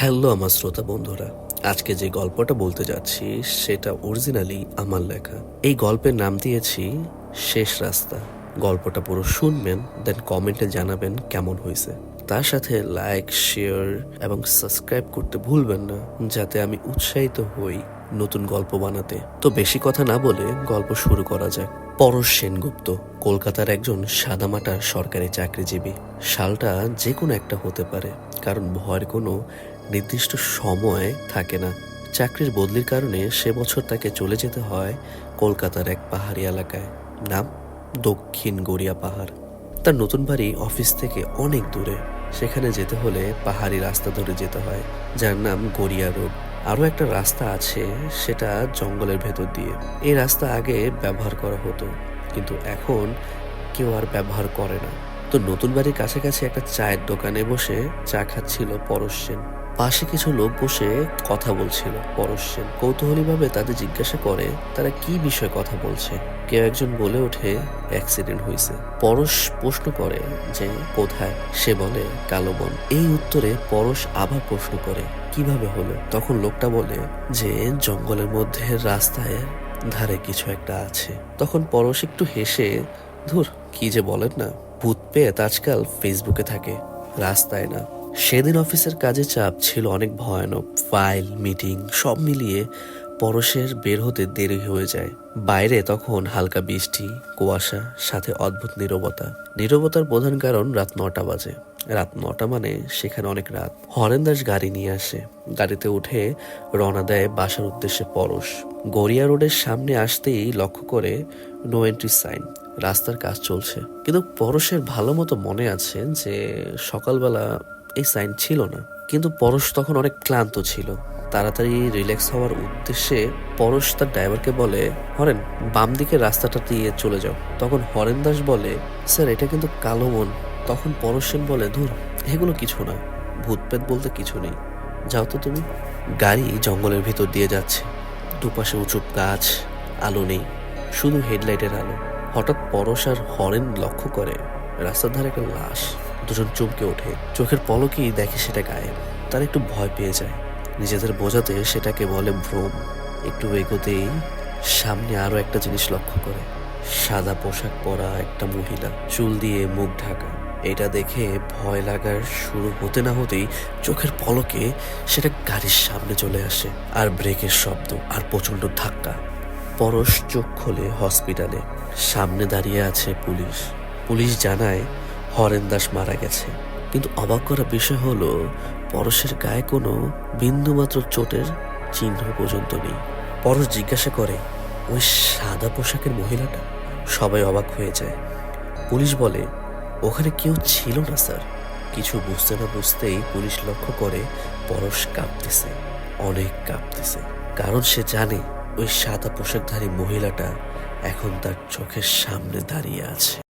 Hello আমার শ্রোতা বন্ধুরা, আজকে যে গল্পটা বলতে যাচ্ছি সেটা অরিজিনালি আমার লেখা। এই গল্পের নাম দিয়েছি শেষ রাস্তা। গল্পটা পুরো শুনবেন দেন কমেন্টে জানাবেন কেমন হয়েছে। তার সাথে লাইক শেয়ার এবং সাবস্ক্রাইব করতে ভুলবেন না, যাতে আমি উৎসাহিত হই নতুন গল্প বানাতে। তো বেশি কথা না বলে গল্প শুরু করা যাক। পরশ সেনগুপ্ত, কলকাতার একজন সাদামাটা সরকারি চাকরিজীবী। সালটা যে কোনো একটা হতে পারে, কারণ ভয়ের কোনো নির্দিষ্ট সময় থাকে না। চাকরির বদলির কারণে সে বছর তাকে চলে যেতে হয় কলকাতার এক পাহাড়ি এলাকায়। নাম, দক্ষিণ গড়িয়া পাহাড়। তার নতুন বাড়ি অফিস থেকে অনেক দূরে। সেখানে যেতে হলে পাহাড়ি রাস্তা ধরে যেতে হয়, যার নাম গড়িয়া রোড। আরও একটা রাস্তা আছে, সেটা জঙ্গলের ভেতর দিয়ে। এই রাস্তা আগে ব্যবহার করা হতো, কিন্তু এখন কেউ আর ব্যবহার করে না। তো নতুন বাড়ির কাছাকাছি একটা চায়ের দোকানে বসে চা খাচ্ছিল পরশ সেন। পাশে কিছু লোক বসে কথা বলছিল। পরশ সেন কৌতূহলীভাবে তাদের জিজ্ঞাসা করে, তারা কি বিষয়ে কথা বলছে? কেউ একজন বলে ওঠে, অ্যাক্সিডেন্ট হয়েছে পরশ প্রশ্ন করে যে, কোথায়? সে বলে কালোবন এই উত্তরে পরশ আবার প্রশ্ন করে, কীভাবে হলো? তখন লোকটা বলে যে, জঙ্গলের মধ্যে রাস্তায় ধারে কিছু একটা আছে। তখন পরশ একটু হেসে, ধুর, কি যে বলেন না। ভূত পেয়ে আজকাল ফেসবুকে থাকে। রাস্তায় না। সেদিন অফিসের কাজে চাপ ছিল অনেক ভয়ানক। ফাইল, মিটিং, সব মিলিয়ে পরশের বের হতে দেরি হয়ে যায়। বাইরে তখন হালকা বৃষ্টি, কুয়াশা, সাথে অদ্ভুত নীরবতা। নীরবতার প্রধান কারণ রাত নটা বাজে। রাত নটা মানে সেখানে অনেক রাত। হরেন দাস গাড়ি নিয়ে আসে। গাড়িতে উঠে রওনা দেয় বাসার উদ্দেশ্যে পরশ। গড়িয়া রোডের সামনে আসতেই লক্ষ্য করে নো এন্ট্রি সাইন। রাস্তার কাজ চলছে। কিন্তু পরশের ভালো মতো মনে আছে যে সকালবেলা এই সাইন ছিল না। কিন্তু পরশ তখন অনেক ক্লান্ত ছিল। তাড়াতাড়ি রিল্যাক্স হওয়ার উদ্দেশ্যে পরশ তার ড্রাইভারকে বলে, হরেন, বাম দিকের রাস্তাটা দিয়ে চলে যাও। তখন হরেন দাস বলে, স্যার, এটা কিন্তু কালো মন তখন পরশ সেন বলে, ধুর, এগুলো কিছু না। ভূতপেত বলতে কিছু নেই। যাও তো তুমি। গাড়ি জঙ্গলের ভিতর দিয়ে যাচ্ছে। দুপাশে উঁচু গাছ, আলো নেই, শুধু হেডলাইটের আলো। হঠাৎ পরশ আর হরেন লক্ষ্য করে, রাস্তার ধারে একটা লাশ। দুজন চমকে ওঠে। চোখের পলকেই দেখে সেটা গায়েব। তার একটু ভয় পেয়ে যায়। নিজেদের বোঝাতে সেটাকে বলে ভ্রম। একটু এগোতেই সামনে আরও একটা জিনিস লক্ষ্য করে। সাদা পোশাক পরা একটা মহিলা। চুল দিয়ে মুখ ঢাকা। এটা দেখে ভয় লাগার শুরু হতে না হতেই চোখের পলকে সেটা গাড়ির সামনে চলে আসে। আর ব্রেকের শব্দ আর প্রচণ্ড ধাক্কা। পরশ চোখ খোলে হসপিটালে। সামনে দাঁড়িয়ে আছে পুলিশ। পুলিশ জানায় হরেন দাস মারা গেছে। কিন্তু অবাক করা বিষয় হলো, পরশের গায়ে কোনো বিন্দুমাত্র চোটের চিহ্ন পর্যন্ত নেই। পরশ জিজ্ঞাসা করে, ওই সাদা পোশাকের মহিলাটা? সবাই অবাক হয়ে যায়। পুলিশ বলে, ওখানে কেউ ছিল না, স্যার। কিছু বুঝতে না বুঝতেই পুলিশ লক্ষ্য করে পরশ কাঁপতেছে, অনেক কাঁপতেছে। কারণ সে জানে, ওই সাদা পোশাকধারী মহিলাটা এখন তার চোখের সামনে দাঁড়িয়ে আছে।